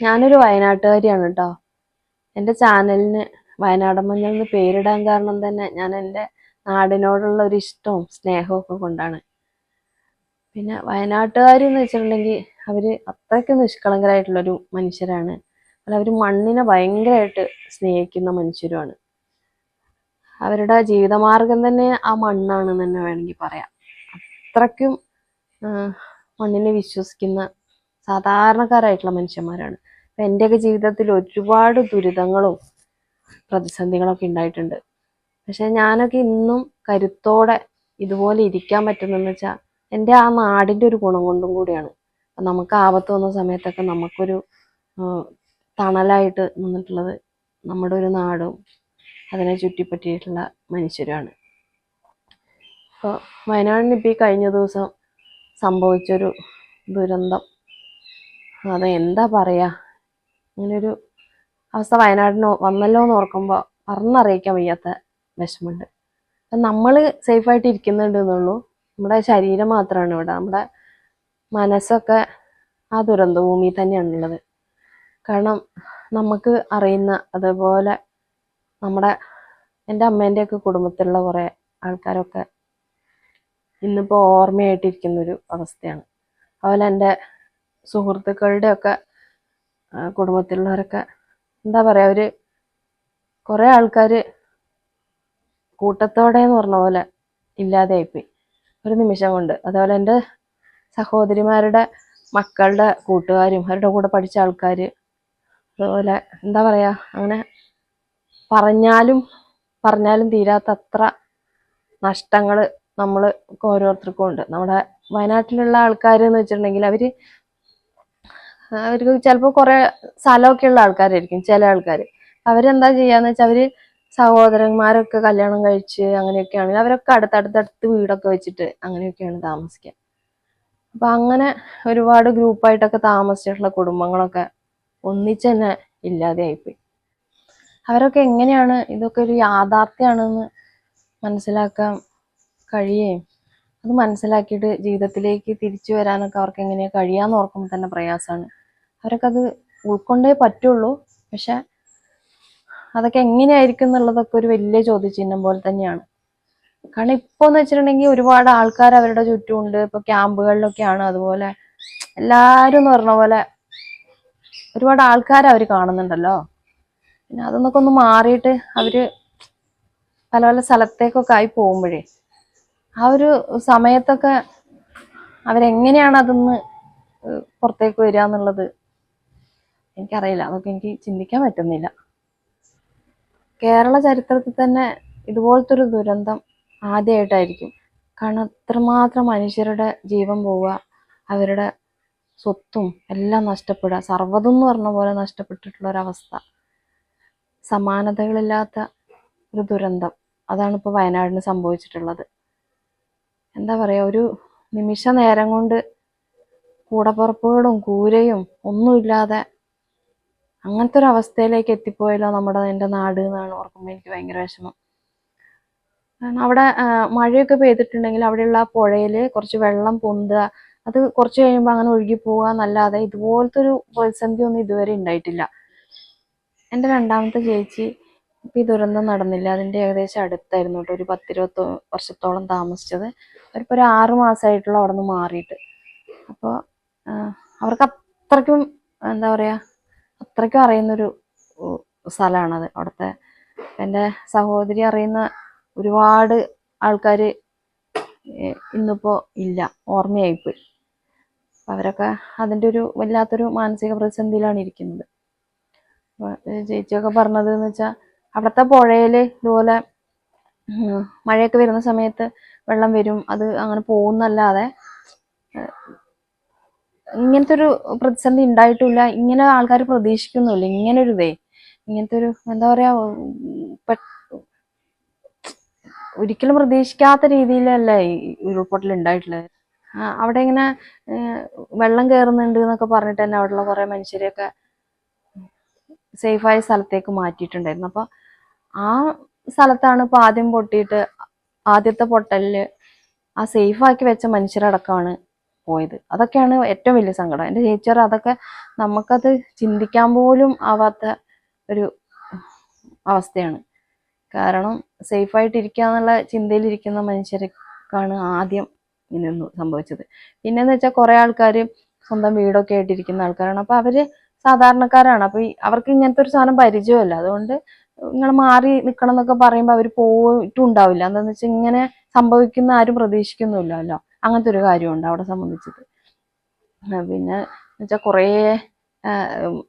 ഞാനൊരു വയനാട്ടുകാരിയാണ് കേട്ടോ എന്റെ ചാനലിന് വയനാടൻ മഞ്ഞൾ എന്ന് പേരിടാൻ കാരണം തന്നെ ഞാൻ എന്റെ നാടിനോടുള്ള ഒരു ഇഷ്ടവും സ്നേഹവും ഒക്കെ കൊണ്ടാണ്. പിന്നെ വയനാട്ടുകാർ എന്ന് വെച്ചിട്ടുണ്ടെങ്കിൽ അവർ അത്രയ്ക്ക് നിഷ്കളങ്കരായിട്ടുള്ളൊരു മനുഷ്യരാണ്. അല്ല അവർ മണ്ണിനെ ഭയങ്കരമായിട്ട് സ്നേഹിക്കുന്ന മനുഷ്യരുമാണ്. അവരുടെ ജീവിതമാർഗം തന്നെ ആ മണ്ണാണെന്ന് തന്നെ വേണമെങ്കിൽ പറയാം. അത്രയ്ക്കും മണ്ണിനെ വിശ്വസിക്കുന്ന സാധാരണക്കാരായിട്ടുള്ള മനുഷ്യന്മാരാണ്. അപ്പൊ എന്റെയൊക്കെ ജീവിതത്തിൽ ഒരുപാട് ദുരിതങ്ങളും പ്രതിസന്ധികളൊക്കെ ഉണ്ടായിട്ടുണ്ട്. പക്ഷെ ഞാനൊക്കെ ഇന്നും കരുത്തോടെ ഇതുപോലെ ഇരിക്കാൻ പറ്റുന്നതെന്ന് വെച്ചാൽ എന്റെ ആ നാടിന്റെ ഒരു ഗുണം കൊണ്ടും കൂടിയാണ്. നമുക്ക് ആപത്ത് വന്ന സമയത്തൊക്കെ നമുക്കൊരു തണലായിട്ട് നിന്നിട്ടുള്ളത് നമ്മുടെ ഒരു നാടും അതിനെ ചുറ്റിപ്പറ്റിയിട്ടുള്ള മനുഷ്യരുമാണ് അപ്പോൾ വയനാടിന് ഇപ്പോൾ ഈ കഴിഞ്ഞ ദിവസം സംഭവിച്ചൊരു ദുരന്തം. അത് എന്താ പറയാ? ഇങ്ങനൊരു അവസ്ഥ വയനാടിന് വന്നല്ലോ എന്ന് ഓർക്കുമ്പോൾ പറഞ്ഞറിയിക്കാൻ വയ്യാത്ത വിഷമമുണ്ട്. നമ്മൾ സേഫായിട്ട് ഇരിക്കുന്നുണ്ട് എന്നുള്ളൂ നമ്മുടെ ശരീരം മാത്രമാണ് ഇവിടെ. നമ്മുടെ മനസ്സൊക്കെ ആ ദുരന്ത ഭൂമിയിൽ തന്നെയാണുള്ളത്. കാരണം നമുക്ക് അറിയുന്ന അതുപോലെ നമ്മുടെ എന്റെ അമ്മേന്റെയൊക്കെ കുടുംബത്തിലുള്ള കുറേ ആൾക്കാരൊക്കെ ഇന്നിപ്പോൾ ഓർമ്മയായിട്ടിരിക്കുന്ന ഒരു അവസ്ഥയാണ്. അതുപോലെ എന്റെ സുഹൃത്തുക്കളുടെ ഒക്കെ കുടുംബത്തിലുള്ളവരൊക്കെ എന്താ പറയുക ഒരു കുറേ ആൾക്കാർ കൂട്ടത്തോടെ എന്ന് പറഞ്ഞ പോലെ ഇല്ലാതെയായിപ്പോയി. ഒരു നിമിഷം കൊണ്ട്. അതുപോലെ എന്റെ സഹോദരിമാരുടെ മക്കളുടെ കൂട്ടുകാരും അവരുടെ കൂടെ പഠിച്ച ആൾക്കാർ അതുപോലെ എന്താ പറയുക അങ്ങനെ പറഞ്ഞാലും പറഞ്ഞാലും തീരാത്ത അത്ര നഷ്ടങ്ങൾ നമ്മൾ ഓരോരുത്തർക്കും ഉണ്ട്. നമ്മുടെ വയനാട്ടിലുള്ള ആൾക്കാർ എന്ന് വെച്ചിട്ടുണ്ടെങ്കിൽ അവർ അവർക്ക് ചിലപ്പോൾ കുറെ സ്ഥലമൊക്കെ ഉള്ള ആൾക്കാരായിരിക്കും ചില ആൾക്കാർ അവരെന്താ ചെയ്യാന്ന് വെച്ചാൽ അവർ സഹോദരന്മാരൊക്കെ കല്യാണം കഴിച്ച് അങ്ങനെയൊക്കെയാണ് അവരൊക്കെ അടുത്തടുത്തടുത്ത് വീടൊക്കെ വെച്ചിട്ട് അങ്ങനെയൊക്കെയാണ് താമസിക്കുക അപ്പൊ അങ്ങനെ ഒരുപാട് ഗ്രൂപ്പായിട്ടൊക്കെ താമസിച്ചിട്ടുള്ള കുടുംബങ്ങളൊക്കെ ഒന്നിച്ച് തന്നെ ഇല്ലാതെയായിപ്പോയി. അവരൊക്കെ എങ്ങനെയാണ് ഇതൊക്കെ ഒരു യാഥാർത്ഥ്യമാണെന്ന് മനസ്സിലാക്കാൻ കഴിയുകയും അത് മനസ്സിലാക്കിയിട്ട് ജീവിതത്തിലേക്ക് തിരിച്ചു വരാനൊക്കെ അവർക്ക് എങ്ങനെയാ കഴിയാന്ന് ഓർക്കുമ്പോൾ തന്നെ പ്രയാസമാണ് അവരൊക്കെ അത് ഉൾക്കൊണ്ടേ പറ്റുള്ളൂ. പക്ഷെ അതൊക്കെ എങ്ങനെയായിരിക്കും എന്നുള്ളതൊക്കെ ഒരു വലിയ ചോദ്യചിഹ്നം പോലെ തന്നെയാണ്. കാരണം ഇപ്പൊ എന്ന് വെച്ചിട്ടുണ്ടെങ്കിൽ ഒരുപാട് ആൾക്കാർ അവരുടെ ചുറ്റുമുണ്ട്. ഇപ്പൊ ക്യാമ്പുകളിലൊക്കെയാണ് അതുപോലെ എല്ലാരും എന്ന് പറഞ്ഞ പോലെ ഒരുപാട് ആൾക്കാർ അവർ കാണുന്നുണ്ടല്ലോ. പിന്നെ അതൊന്നൊക്കെ ഒന്ന് മാറിയിട്ട് അവർ പല പല സ്ഥലത്തേക്കൊക്കെ ആയി പോകുമ്പോഴേ ആ ഒരു സമയത്തൊക്കെ അവരെങ്ങനെയാണ് അതൊന്ന് പുറത്തേക്ക് വരിക എന്നുള്ളത് എനിക്കറിയില്ല. അതൊക്കെ എനിക്ക് ചിന്തിക്കാൻ പറ്റുന്നില്ല. കേരള ചരിത്രത്തിൽ തന്നെ ഇതുപോലത്തെ ഒരു ദുരന്തം ആദ്യമായിട്ടായിരിക്കും കാരണം അത്രമാത്രം മനുഷ്യരുടെ ജീവൻ പോവുക അവരുടെ സ്വത്തും എല്ലാം നഷ്ടപ്പെടുക. സർവതും എന്ന് പറഞ്ഞ പോലെ നഷ്ടപ്പെട്ടിട്ടുള്ള ഒരവസ്ഥ സമാനതകളില്ലാത്ത ഒരു ദുരന്തം. അതാണ് ഇപ്പോൾ വയനാടിന് സംഭവിച്ചിട്ടുള്ളത്. എന്താ പറയുക ഒരു നിമിഷ നേരം കൊണ്ട് കൂടപ്പുറപ്പുകളും കൂരയും ഒന്നുമില്ലാതെ അങ്ങനത്തെ ഒരു അവസ്ഥയിലേക്ക് എത്തിപ്പോയല്ലോ നമ്മുടെ എന്റെ നാട് എന്നാണ് ഓർക്കുമ്പോൾ എനിക്ക് ഭയങ്കര വിഷമം. കാരണം അവിടെ മഴയൊക്കെ പെയ്തിട്ടുണ്ടെങ്കിൽ അവിടെയുള്ള പുഴയിൽ കുറച്ച് വെള്ളം പൊന്തുക അത് കുറച്ച് കഴിയുമ്പോൾ അങ്ങനെ ഒഴുകി പോവുക എന്നല്ലാതെ ഇതുപോലത്തെ ഒരു പ്രതിസന്ധി ഒന്നും ഇതുവരെ ഉണ്ടായിട്ടില്ല. എന്റെ രണ്ടാമത്തെ ചേച്ചി ഇപ്പം ഈ ദുരന്തം നടന്നില്ല. അതിന്റെ ഏകദേശം അടുത്തായിരുന്നു കേട്ടോ ഒരു പത്തിരുപത്തി വർഷത്തോളം താമസിച്ചത്. അവരിപ്പോൾ ഒരു ആറ് മാസമായിട്ടുള്ള അവിടെ നിന്ന് മാറിയിട്ട്. അപ്പോൾ അവർക്ക് അത്രയ്ക്കും എന്താ പറയുക അത്രയ്ക്കും അറിയുന്നൊരു സ്ഥലമാണത്. അവിടുത്തെ എന്റെ സഹോദരി അറിയുന്ന ഒരുപാട് ആൾക്കാർ ഇന്നിപ്പോൾ ഇല്ല. ഓർമ്മയായിപ്പോയി. അവരൊക്കെ അതിന്റെ ഒരു വല്ലാത്തൊരു മാനസിക പ്രതിസന്ധിയിലാണ് ഇരിക്കുന്നത്. ചേച്ചിയൊക്കെ പറഞ്ഞത് എന്ന് വെച്ചാൽ അവിടുത്തെ പുഴയിൽ ഇതുപോലെ മഴയൊക്കെ വരുന്ന സമയത്ത് വെള്ളം വരും. അത് അങ്ങനെ പോകുന്നല്ലാതെ ഇങ്ങനത്തെ ഒരു പ്രതിസന്ധി ഉണ്ടായിട്ടില്ല. ഇങ്ങനെ ആൾക്കാർ പ്രതീക്ഷിക്കുന്നുമില്ല. ഇങ്ങനെ ഒരു ഇതേ ഇങ്ങനത്തെ ഒരു എന്താ പറയാ ഒരിക്കലും പ്രതീക്ഷിക്കാത്ത രീതിയിലല്ല ഈ ഉരുൾപൊട്ടൽ ഉണ്ടായിട്ടുള്ളത്. അവിടെ ഇങ്ങനെ വെള്ളം കയറുന്നുണ്ട് എന്നൊക്കെ പറഞ്ഞിട്ട് തന്നെ അവിടെയുള്ള കുറെ മനുഷ്യരെയൊക്കെ സേഫായ സ്ഥലത്തേക്ക് മാറ്റിയിട്ടുണ്ടായിരുന്നു. അപ്പൊ ആ സ്ഥലത്താണ് ഇപ്പൊ ആദ്യം പൊട്ടിയിട്ട് ആദ്യത്തെ പൊട്ടലിൽ ആ സേഫാക്കി വെച്ച മനുഷ്യരടക്കമാണ് പോയത്. അതൊക്കെയാണ് ഏറ്റവും വലിയ സങ്കടം. എന്റെ ചേച്ചിയർ അതൊക്കെ നമുക്കത് ചിന്തിക്കാൻ പോലും ആവാത്ത ഒരു അവസ്ഥയാണ്. കാരണം സേഫായിട്ട് എന്നുള്ള ചിന്തയിലിരിക്കുന്ന മനുഷ്യർക്കാണ് ആദ്യം ഇങ്ങനെയൊന്നും സംഭവിച്ചത്. പിന്നെന്ന് വെച്ചാൽ കുറേ ആൾക്കാർ സ്വന്തം വീടൊക്കെ ആയിട്ടിരിക്കുന്ന ആൾക്കാരാണ്. അപ്പൊ അവർ സാധാരണക്കാരാണ്. അപ്പൊ അവർക്ക് ഇങ്ങനത്തെ ഒരു സാധനം പരിചയമല്ല അതുകൊണ്ട് നിങ്ങൾ മാറി നിൽക്കണം എന്നൊക്കെ പറയുമ്പോൾ അവർ പോയിട്ടുണ്ടാവില്ല. എന്താണെന്ന് വെച്ചാൽ ഇങ്ങനെ സംഭവിക്കുന്ന ആരും പ്രതീക്ഷിക്കുന്നില്ലല്ലോ അങ്ങനത്തെ ഒരു കാര്യമുണ്ട് അവിടെ സംബന്ധിച്ചത് പിന്നെ വെച്ചാൽ കുറേ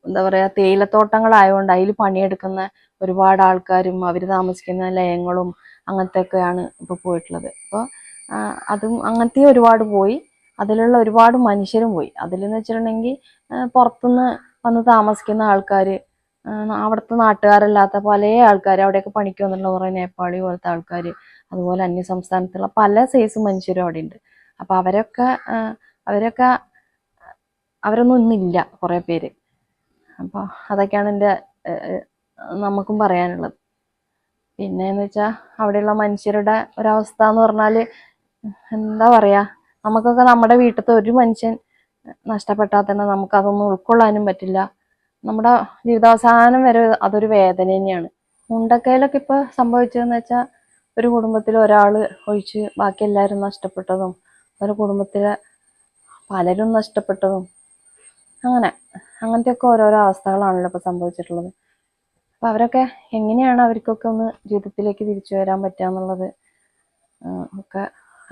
എന്താ പറയുക തേയിലത്തോട്ടങ്ങളായതുകൊണ്ട് അതിൽ പണിയെടുക്കുന്ന ഒരുപാട് ആൾക്കാരും അവർ താമസിക്കുന്ന ലയങ്ങളും അങ്ങനത്തെ ഒക്കെയാണ് ഇപ്പോൾ പോയിട്ടുള്ളത് അപ്പോൾ അതും അങ്ങനത്തെ ഒരുപാട് പോയി. അതിലുള്ള ഒരുപാട് മനുഷ്യരും പോയി. അതിലെന്ന് വെച്ചിട്ടുണ്ടെങ്കിൽ പുറത്തുനിന്ന് വന്ന് താമസിക്കുന്ന ആൾക്കാർ അവിടുത്തെ നാട്ടുകാരല്ലാത്ത പല ആൾക്കാർ അവിടെയൊക്കെ പണിക്ക് വന്നിട്ടുള്ള കുറേ നേപ്പാളി പോലത്തെ ആൾക്കാർ അതുപോലെ അന്യസംസ്ഥാനത്തുള്ള പല സൈസ് മനുഷ്യരും അവിടെ ഉണ്ട് അപ്പോൾ അവരൊക്കെ അവരൊക്കെ അവരൊന്നും ഇന്നില്ല കുറേ പേര്. അപ്പോൾ അതൊക്കെയാണ് എന്റെ നമുക്കും പറയാനുള്ളത്. പിന്നെന്ന് വെച്ചാൽ അവിടെയുള്ള മനുഷ്യരുടെ ഒരവസ്ഥ എന്ന് പറഞ്ഞാൽ എന്താ പറയാ നമുക്കൊക്കെ നമ്മുടെ വീട്ടിലത്തെ ഒരു മനുഷ്യൻ നഷ്ടപ്പെട്ടാൽ തന്നെ നമുക്ക് അതൊന്നും ഉൾക്കൊള്ളാനും പറ്റില്ല. നമ്മുടെ ജീവിതാവസാനം വരെ അതൊരു വേദന തന്നെയാണ്. മുണ്ടക്കയിലൊക്കെ ഇപ്പൊ സംഭവിച്ചതെന്ന് വെച്ചാൽ ഒരു കുടുംബത്തിൽ ഒരാൾ ഒഴിച്ച് ബാക്കി എല്ലാവരും നഷ്ടപ്പെട്ടതും ഒരു കുടുംബത്തിലെ പലരും നഷ്ടപ്പെട്ടതും അങ്ങനെ അങ്ങനത്തെയൊക്കെ ഓരോരോ അവസ്ഥകളാണല്ലോ ഇപ്പൊ സംഭവിച്ചിട്ടുള്ളത്. അപ്പൊ അവരൊക്കെ എങ്ങനെയാണ് അവർക്കൊക്കെ ഒന്ന് ജീവിതത്തിലേക്ക് തിരിച്ചു വരാൻ പറ്റുക എന്നുള്ളത് ഒക്കെ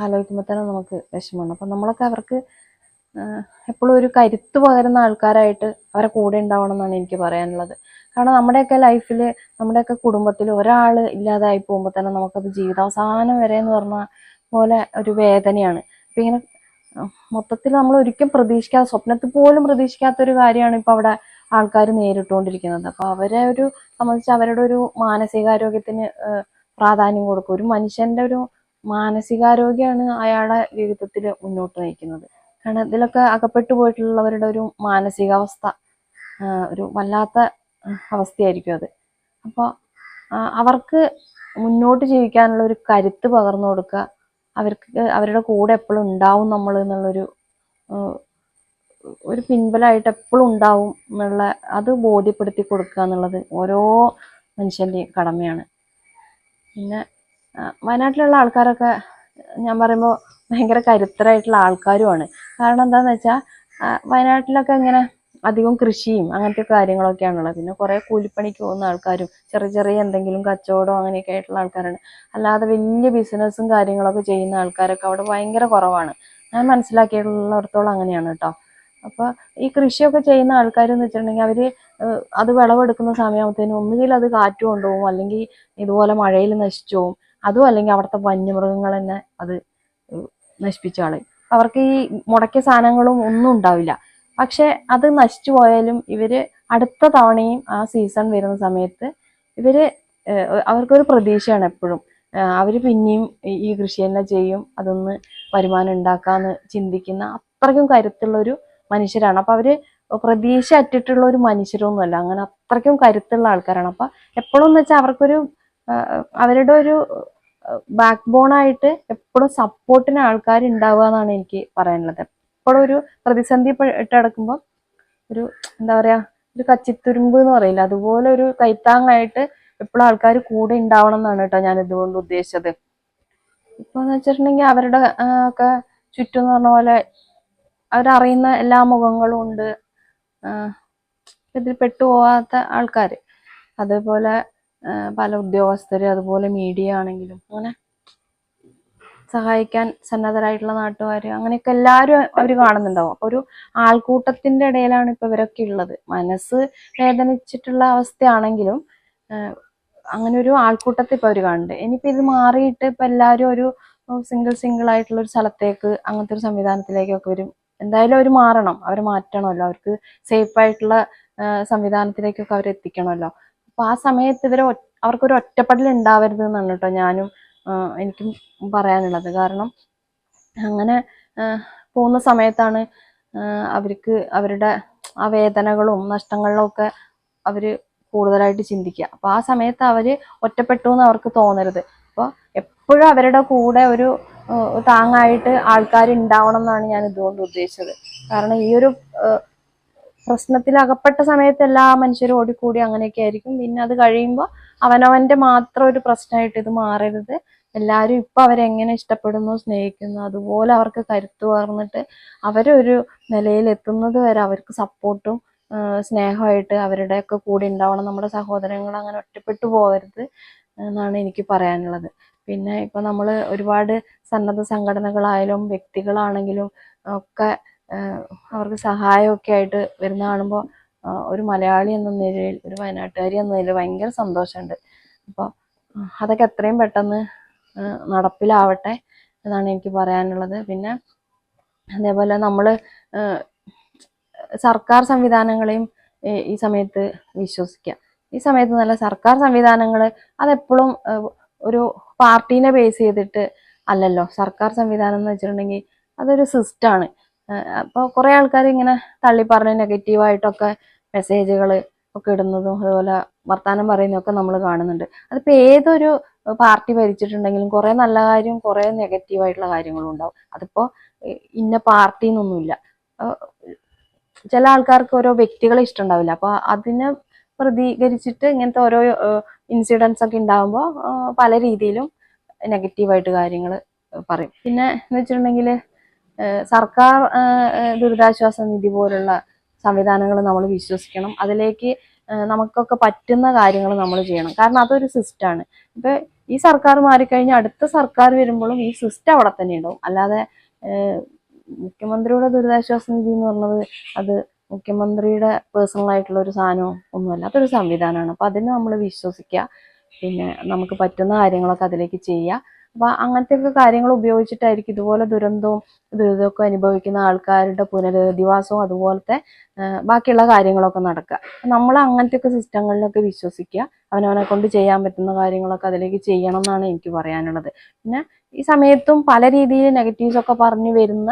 ആലോചിക്കുമ്പോൾ തന്നെ നമുക്ക് വിഷമമാണ്. അപ്പം നമ്മളൊക്കെ അവർക്ക് എപ്പോഴും ഒരു കരുത്ത് പകരുന്ന ആൾക്കാരായിട്ട് അവരെ കൂടെ ഉണ്ടാവണം എന്നാണ് എനിക്ക് പറയാനുള്ളത്. കാരണം നമ്മുടെയൊക്കെ ലൈഫിൽ നമ്മുടെയൊക്കെ കുടുംബത്തിൽ ഒരാൾ ഇല്ലാതായി പോകുമ്പോൾ തന്നെ നമുക്കത് ജീവിതാവസാനം വരെ എന്ന് പറഞ്ഞ പോലെ ഒരു വേദനയാണ്. അപ്പം ഇങ്ങനെ മൊത്തത്തിൽ നമ്മൾ ഒരിക്കലും പ്രതീക്ഷിക്കാതെ സ്വപ്നത്തിൽ പോലും പ്രതീക്ഷിക്കാത്ത ഒരു കാര്യമാണ് ഇപ്പം അവിടെ ആൾക്കാർ നേരിട്ടുകൊണ്ടിരിക്കുന്നത്. അപ്പോൾ അവരെ ഒരു സംബന്ധിച്ച് അവരുടെ ഒരു മാനസികാരോഗ്യത്തിന് പ്രാധാന്യം കൊടുക്കും. ഒരു മനുഷ്യന്റെ ഒരു മാനസികാരോഗ്യമാണ് അയാളുടെ ജീവിതത്തിൽ മുന്നോട്ട് നയിക്കുന്നത്. കാരണം ഇതിലൊക്കെ അകപ്പെട്ടു പോയിട്ടുള്ളവരുടെ ഒരു മാനസികാവസ്ഥ ഒരു വല്ലാത്ത അവസ്ഥയായിരിക്കും അത്. അപ്പോൾ അവർക്ക് മുന്നോട്ട് ജീവിക്കാനുള്ള ഒരു കരുത്ത് പകർന്നു കൊടുക്കുക അവർക്ക് അവരുടെ കൂടെ എപ്പോഴും ഉണ്ടാവും നമ്മൾ എന്നുള്ളൊരു ഒരു പിൻബലമായിട്ട് എപ്പോഴും ഉണ്ടാവും എന്നുള്ള അത് ബോധ്യപ്പെടുത്തി കൊടുക്കുക എന്നുള്ളത് ഓരോ മനുഷ്യന്റെയും കടമയാണ്. പിന്നെ വയനാട്ടിലുള്ള ആൾക്കാരൊക്കെ ഞാൻ പറയുമ്പോൾ ഭയങ്കര കരുത്തരായിട്ടുള്ള ആൾക്കാരുമാണ്. കാരണം എന്താണെന്ന് വെച്ചാൽ വയനാട്ടിലൊക്കെ ഇങ്ങനെ അധികം കൃഷിയും അങ്ങനത്തെ കാര്യങ്ങളൊക്കെയാണുള്ളത്. പിന്നെ കുറേ കൂലിപ്പണിക്ക് പോകുന്ന ആൾക്കാരും ചെറിയ ചെറിയ എന്തെങ്കിലും കച്ചവടം അങ്ങനെയൊക്കെ ആയിട്ടുള്ള ആൾക്കാരാണ്. അല്ലാതെ വലിയ ബിസിനസ്സും കാര്യങ്ങളൊക്കെ ചെയ്യുന്ന ആൾക്കാരൊക്കെ അവിടെ ഭയങ്കര കുറവാണ്. ഞാൻ മനസ്സിലാക്കിയിട്ടുള്ളിടത്തോളം അങ്ങനെയാണ് കേട്ടോ. അപ്പോൾ ഈ കൃഷിയൊക്കെ ചെയ്യുന്ന ആൾക്കാർ എന്ന് വെച്ചിട്ടുണ്ടെങ്കിൽ അവർ അത് വിളവെടുക്കുന്ന സമയമാകുമ്പോഴത്തേനും ഒന്നുകിൽ അത് കാറ്റ് കൊണ്ടുപോകും അല്ലെങ്കിൽ ഇതുപോലെ മഴയിൽ നശിച്ചു പോകും. അതും അല്ലെങ്കിൽ അവിടുത്തെ വന്യമൃഗങ്ങൾ തന്നെ അത് നശിപ്പിച്ചാളെ അവർക്ക് ഈ മുടക്കിയ സാധനങ്ങളും ഒന്നും ഉണ്ടാവില്ല. പക്ഷെ അത് നശിച്ചു പോയാലും ഇവർ അടുത്ത തവണയും ആ സീസൺ വരുന്ന സമയത്ത് ഇവർ അവർക്കൊരു പ്രതീക്ഷയാണ് എപ്പോഴും. അവർ പിന്നെയും ഈ- കൃഷി തന്നെ ചെയ്യും അതൊന്ന് വരുമാനം ഉണ്ടാക്കാന്ന് ചിന്തിക്കുന്ന അത്രയ്ക്കും കരുത്തുള്ള ഒരു മനുഷ്യരാണ്. അപ്പൊ അവർ പ്രതീക്ഷ അറ്റിട്ടുള്ള ഒരു മനുഷ്യരൊന്നുമല്ല. അങ്ങനെ അത്രയ്ക്കും കരുത്തുള്ള ആൾക്കാരാണ്. അപ്പൊ എന്ന് വെച്ചാൽ അവർക്കൊരു അവരുടെ ഒരു ബാക്ക് ബോൺ ആയിട്ട് എപ്പോഴും സപ്പോർട്ടിന് ആൾക്കാർ ഉണ്ടാവുക എന്നാണ് എനിക്ക് പറയാനുള്ളത്. ഒരു പ്രതിസന്ധി ഇട്ടടക്കുമ്പോൾ ഒരു എന്താ പറയാ ഒരു കച്ചിത്തുരുമ്പ് എന്ന് പറയില്ല? അതുപോലെ ഒരു കൈത്താങ്ങായിട്ട് എപ്പോഴും ആൾക്കാർ കൂടെ ഉണ്ടാവണം എന്നാണ് കേട്ടോ ഞാൻ ഇതുകൊണ്ട് ഉദ്ദേശിച്ചത്. ഇപ്പൊ എന്ന് വെച്ചിട്ടുണ്ടെങ്കിൽ അവരുടെ ഒക്കെ ചുറ്റും എന്ന് പറഞ്ഞ പോലെ അവരറിയുന്ന എല്ലാ മുഖങ്ങളും ഉണ്ട്. ഇതിൽ പെട്ടുപോകാത്ത ആൾക്കാർ അതേപോലെ പല ഉദ്യോഗസ്ഥര് അതുപോലെ മീഡിയ ആണെങ്കിലും അങ്ങനെ സഹായിക്കാൻ സന്നദ്ധരായിട്ടുള്ള നാട്ടുകാർ അങ്ങനെയൊക്കെ എല്ലാവരും അവർ കാണുന്നുണ്ടാവും. അപ്പൊ ഒരു ആൾക്കൂട്ടത്തിന്റെ ഇടയിലാണ് ഇപ്പൊ ഇവരൊക്കെ ഉള്ളത്. മനസ്സ് വേദനിച്ചിട്ടുള്ള അവസ്ഥയാണെങ്കിലും അങ്ങനെ ഒരു ആൾക്കൂട്ടത്തെ ഇപ്പൊ അവർ കാണുന്നുണ്ട്. ഇനിയിപ്പോ ഇത് മാറിയിട്ട് ഇപ്പൊ എല്ലാവരും ഒരു സിംഗിൾ സിംഗിൾ ആയിട്ടുള്ള ഒരു സ്ഥലത്തേക്ക് അങ്ങനത്തെ ഒരു സംവിധാനത്തിലേക്കൊക്കെ വരും. എന്തായാലും അവർ മാറണം. അവർ മാറ്റണമല്ലോ. അവർക്ക് സേഫ് ആയിട്ടുള്ള സംവിധാനത്തിലേക്കൊക്കെ അവർ എത്തിക്കണമല്ലോ അപ്പൊ ആ സമയത്ത് ഇവരെ അവർക്കൊരു ഒറ്റപ്പെടൽ ഉണ്ടാവരുത് എന്നാണ് കേട്ടോ ഞാനും എനിക്കും പറയാനുള്ളത്. കാരണം അങ്ങനെ പോകുന്ന സമയത്താണ് അവർക്ക് അവരുടെ ആ വേദനകളും നഷ്ടങ്ങളിലും ഒക്കെ അവർ കൂടുതലായിട്ട് ചിന്തിക്കുക. അപ്പൊ ആ സമയത്ത് അവർ ഒറ്റപ്പെട്ടു എന്ന് അവർക്ക് തോന്നരുത്. അപ്പോൾ എപ്പോഴും അവരുടെ കൂടെ ഒരു താങ്ങായിട്ട് ആൾക്കാർ ഉണ്ടാവണം എന്നാണ് ഞാൻ ഇതുകൊണ്ട് ഉദ്ദേശിച്ചത്. കാരണം ഈ ഒരു പ്രശ്നത്തിൽ അകപ്പെട്ട സമയത്ത് എല്ലാ മനുഷ്യരും ഓടിക്കൂടി അങ്ങനെയൊക്കെ ആയിരിക്കും. പിന്നെ അത് കഴിയുമ്പോൾ അവനവന്റെ മാത്രം ഒരു പ്രശ്നമായിട്ട് ഇത് മാറരുത്. എല്ലാവരും ഇപ്പം അവരെങ്ങനെ ഇഷ്ടപ്പെടുന്നു സ്നേഹിക്കുന്നു അതുപോലെ അവർക്ക് കരുത്ത് പകർന്നിട്ട് അവരൊരു നിലയിൽ എത്തുന്നത് വരെ അവർക്ക് സപ്പോർട്ടും സ്നേഹമായിട്ട് അവരുടെയൊക്കെ കൂടെ ഉണ്ടാവണം. നമ്മുടെ സഹോദരങ്ങൾ അങ്ങനെ ഒറ്റപ്പെട്ടു പോകരുത് എന്നാണ് എനിക്ക് പറയാനുള്ളത്. പിന്നെ ഇപ്പം നമ്മൾ ഒരുപാട് സന്നദ്ധ സംഘടനകളായാലും വ്യക്തികളാണെങ്കിലും ഒക്കെ അവർക്ക് സഹായമൊക്കെ ആയിട്ട് വരുന്ന കാണുമ്പോൾ ഒരു മലയാളി എന്ന നിലയിൽ ഒരു വയനാട്ടുകാരി എന്ന നിലയിൽ ഭയങ്കര സന്തോഷമുണ്ട്. അപ്പോൾ അതൊക്കെ എത്രയും പെട്ടെന്ന് നടപ്പിലാവട്ടെ എന്നാണ് എനിക്ക് പറയാനുള്ളത്. പിന്നെ അതേപോലെ നമ്മൾ സർക്കാർ സംവിധാനങ്ങളെയും ഈ സമയത്ത് വിശ്വസിക്കുക ഈ സമയത്ത് നല്ല സർക്കാർ സംവിധാനങ്ങൾ അതെപ്പോഴും ഒരു പാർട്ടീനെ ബേസ് ചെയ്തിട്ട് അല്ലല്ലോ. സർക്കാർ സംവിധാനം എന്ന് വെച്ചിട്ടുണ്ടെങ്കിൽ അതൊരു സിസ്റ്റാണ്. അപ്പോൾ കുറേ ആൾക്കാർ ഇങ്ങനെ തള്ളി പറഞ്ഞ് നെഗറ്റീവായിട്ടൊക്കെ മെസ്സേജുകൾ ഒക്കെ ഇടുന്നതും അതുപോലെ വർത്താനം പറയുന്നതൊക്കെ നമ്മൾ കാണുന്നുണ്ട്. അതിപ്പോൾ ഏതൊരു പാർട്ടി ഭരിച്ചിട്ടുണ്ടെങ്കിലും കുറേ നല്ല കാര്യം കുറേ നെഗറ്റീവായിട്ടുള്ള കാര്യങ്ങളും ഉണ്ടാവും. അതിപ്പോ ഇന്ന പാർട്ടി എന്നൊന്നുമില്ല ചില ആൾക്കാർക്ക് ഓരോ വ്യക്തികളെ ഇഷ്ടമുണ്ടാവില്ല. അപ്പോൾ അതിനെ പ്രതികരിച്ചിട്ട് ഇങ്ങനത്തെ ഓരോ ഇൻസിഡൻസ് ഒക്കെ ഉണ്ടാകുമ്പോൾ പല രീതിയിലും നെഗറ്റീവായിട്ട് കാര്യങ്ങൾ പറയും. പിന്നെ എന്ന് വെച്ചിട്ടുണ്ടെങ്കിൽ സർക്കാർ ദുരിതാശ്വാസ നിധി പോലുള്ള സംവിധാനങ്ങൾ നമ്മൾ വിശ്വസിക്കണം. അതിലേക്ക് നമുക്കൊക്കെ പറ്റുന്ന കാര്യങ്ങൾ നമ്മൾ ചെയ്യണം. കാരണം അതൊരു സിസ്റ്റാണ്. ഇപ്പൊ ഈ സർക്കാർ മാറിക്കഴിഞ്ഞാൽ അടുത്ത സർക്കാർ വരുമ്പോഴും ഈ സിസ്റ്റം അവിടെ തന്നെ ഉണ്ടാവും അല്ലാതെ മുഖ്യമന്ത്രിയുടെ ദുരിതാശ്വാസ നിധി എന്ന് പറഞ്ഞത് അത് മുഖ്യമന്ത്രിയുടെ പേഴ്സണൽ ആയിട്ടുള്ള ഒരു സാധനമോ ഒന്നുമല്ല അതൊരു സംവിധാനമാണ്. അപ്പൊ അതിന് നമ്മൾ വിശ്വസിക്കുക പിന്നെ നമുക്ക് പറ്റുന്ന കാര്യങ്ങളൊക്കെ അതിലേക്ക് ചെയ്യുക അപ്പൊ അങ്ങനത്തെ ഒക്കെ കാര്യങ്ങൾ ഉപയോഗിച്ചിട്ടായിരിക്കും ഇതുപോലെ ദുരന്തവും ദുരിതമൊക്കെ അനുഭവിക്കുന്ന ആൾക്കാരുടെ പുനരധിവാസവും അതുപോലത്തെ ബാക്കിയുള്ള കാര്യങ്ങളൊക്കെ നടക്കുക. നമ്മൾ അങ്ങനത്തെ ഒക്കെ സിസ്റ്റങ്ങളിലൊക്കെ വിശ്വസിക്കുക. അവനവനെ കൊണ്ട് ചെയ്യാൻ പറ്റുന്ന കാര്യങ്ങളൊക്കെ അതിലേക്ക് ചെയ്യണം എന്നാണ് എനിക്ക് പറയാനുള്ളത്. പിന്നെ ഈ സമയത്തും പല രീതിയിൽ നെഗറ്റീവ്സ് ഒക്കെ പറഞ്ഞു വരുന്ന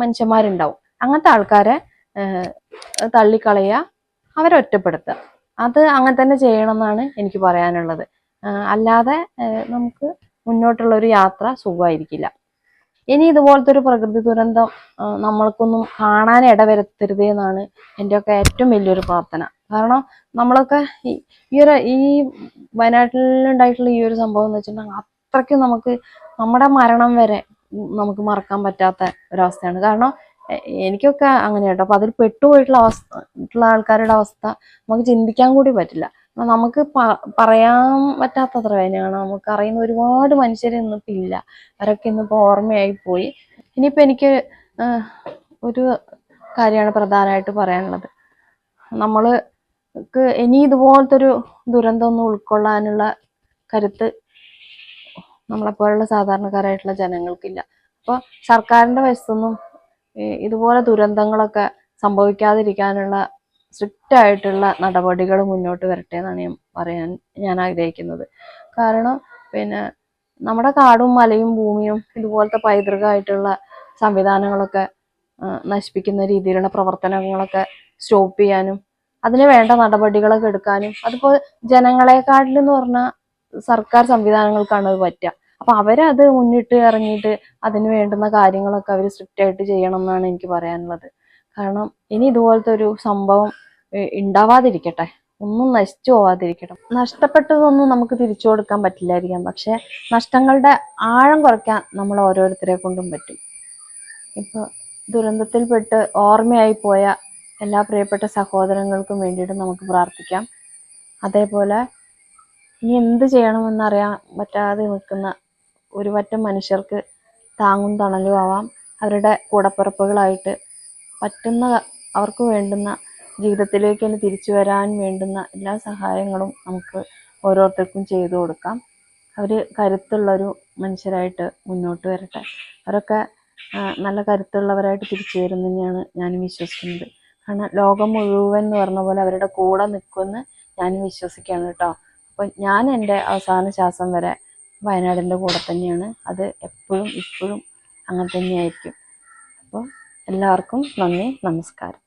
മനുഷ്യന്മാരുണ്ടാവും. അങ്ങനത്തെ ആൾക്കാരെ തള്ളിക്കളയുക അവരെ ഒറ്റപ്പെടുത്തുക. അത് അങ്ങനെ തന്നെ ചെയ്യണം എന്നാണ് എനിക്ക് പറയാനുള്ളത്. അല്ലാതെ നമുക്ക് മുന്നോട്ടുള്ള ഒരു യാത്ര സുഖമായിരിക്കില്ല. ഇനി ഇതുപോലത്തെ ഒരു പ്രകൃതി ദുരന്തം നമ്മൾക്കൊന്നും കാണാൻ ഇടവരുത്തരുത് എന്നാണ് എന്റെ ഒക്കെ ഏറ്റവും വലിയൊരു പ്രാർത്ഥന. കാരണം നമ്മളൊക്കെ ഈ ഒരു ഈ വയനാട്ടിലുണ്ടായിട്ടുള്ള ഈ ഒരു സംഭവം എന്ന് വെച്ചിട്ടുണ്ടെങ്കിൽ അത്രയ്ക്കും നമുക്ക് നമ്മുടെ മരണം വരെ നമുക്ക് മറക്കാൻ പറ്റാത്ത ഒരവസ്ഥയാണ്. കാരണം എനിക്കൊക്കെ അങ്ങനെ കേട്ടോ അപ്പൊ അതിൽ പെട്ടുപോയിട്ടുള്ള അവസ്ഥ ആൾക്കാരുടെ അവസ്ഥ നമുക്ക് ചിന്തിക്കാൻ കൂടി പറ്റില്ല. നമുക്ക് പറയാൻ പറ്റാത്തത്ര വേദനയാണ്. നമുക്ക് അറിയുന്ന ഒരുപാട് മനുഷ്യർ ഇന്നിപ്പോൾ ഇല്ല. അവരൊക്കെ ഇന്നിപ്പോ ഓർമ്മയായി പോയി. ഇനിയിപ്പോ എനിക്ക് ഒരു കാര്യമാണ് പ്രധാനമായിട്ട് പറയാനുള്ളത്. നമ്മൾക്ക് ഇനി ഇതുപോലത്തെ ഒരു ദുരന്തം ഒന്നും ഉൾക്കൊള്ളാനുള്ള കരുത്ത് നമ്മളെപ്പോലുള്ള സാധാരണക്കാരായിട്ടുള്ള ജനങ്ങൾക്കില്ല. അപ്പോൾ സർക്കാരിന്റെ വശത്തുനിന്നും ഇതുപോലെ ദുരന്തങ്ങളൊക്കെ സംഭവിക്കാതിരിക്കാനുള്ള സ്ട്രിക്റ്റ് ആയിട്ടുള്ള നടപടികൾ മുന്നോട്ട് വരട്ടെ എന്നാണ് ഞാൻ പറയാൻ ഞാൻ ആഗ്രഹിക്കുന്നത്. കാരണം പിന്നെ നമ്മുടെ കാടും മലയും ഭൂമിയും ഇതുപോലത്തെ പൈതൃകമായിട്ടുള്ള സംവിധാനങ്ങളൊക്കെ നശിപ്പിക്കുന്ന രീതിയിലുള്ള പ്രവർത്തനങ്ങളൊക്കെ സ്റ്റോപ്പ് ചെയ്യാനും അതിന് വേണ്ട നടപടികളൊക്കെ എടുക്കാനും അതിപ്പോൾ ജനങ്ങളെക്കാട്ടിലെന്ന് പറഞ്ഞാൽ സർക്കാർ സംവിധാനങ്ങൾക്കാണ് അത് പറ്റുക. അപ്പൊ അവരത് മുന്നിട്ട് ഇറങ്ങിയിട്ട് അതിന് വേണ്ടുന്ന കാര്യങ്ങളൊക്കെ അവർ സ്ട്രിക്റ്റ് ആയിട്ട് ചെയ്യണം എന്നാണ് എനിക്ക് പറയാനുള്ളത്. കാരണം ഇനി ഇതുപോലത്തെ ഒരു സംഭവം ഉണ്ടാവാതിരിക്കട്ടെ ഒന്നും നശിച്ചു പോവാതിരിക്കട്ടെ. നഷ്ടപ്പെട്ടതൊന്നും നമുക്ക് തിരിച്ചു കൊടുക്കാൻ പറ്റില്ലായിരിക്കാം. പക്ഷെ നഷ്ടങ്ങളുടെ ആഴം കുറയ്ക്കാൻ നമ്മൾ ഓരോരുത്തരെ കൊണ്ടും പറ്റും. ഇപ്പൊ ദുരന്തത്തിൽപ്പെട്ട് ഓർമ്മയായി പോയ എല്ലാ പ്രിയപ്പെട്ട സഹോദരങ്ങൾക്കും വേണ്ടിയിട്ട് നമുക്ക് പ്രാർത്ഥിക്കാം. അതേപോലെ ഇനി എന്ത് ചെയ്യണമെന്നറിയാൻ പറ്റാതെ നിൽക്കുന്ന ഒരു പറ്റം മനുഷ്യർക്ക് താങ്ങും തണലും ആവാം. അവരുടെ കൂടപ്പിറപ്പുകളായിട്ട് പറ്റുന്ന അവർക്ക് വേണ്ടുന്ന ജീവിതത്തിലേക്ക് തന്നെ തിരിച്ചു വരാൻ വേണ്ടുന്ന എല്ലാ സഹായങ്ങളും നമുക്ക് ഓരോരുത്തർക്കും ചെയ്തു കൊടുക്കാം. അവർ കരുത്തുള്ളൊരു മനുഷ്യരായിട്ട് മുന്നോട്ട് വരട്ടെ. അവരൊക്കെ നല്ല കരുത്തുള്ളവരായിട്ട് തിരിച്ചു വരും തന്നെയാണ് ഞാനും വിശ്വസിക്കുന്നത്. കാരണം ലോകം മുഴുവൻ എന്ന് പറഞ്ഞ പോലെ അവരുടെ കൂടെ നിൽക്കുമെന്ന് ഞാനും വിശ്വസിക്കുകയാണ് കേട്ടോ. അപ്പം ഞാൻ എന്റെ അവസാന ശ്വാസം വരെ വയനാടിന്റെ കൂടെ തന്നെയാണ്. അത് എപ്പോഴും ഇപ്പോഴും അങ്ങനെ തന്നെയായിരിക്കും. അപ്പോൾ എല്ലാവർക്കും നന്ദി നമസ്കാരം.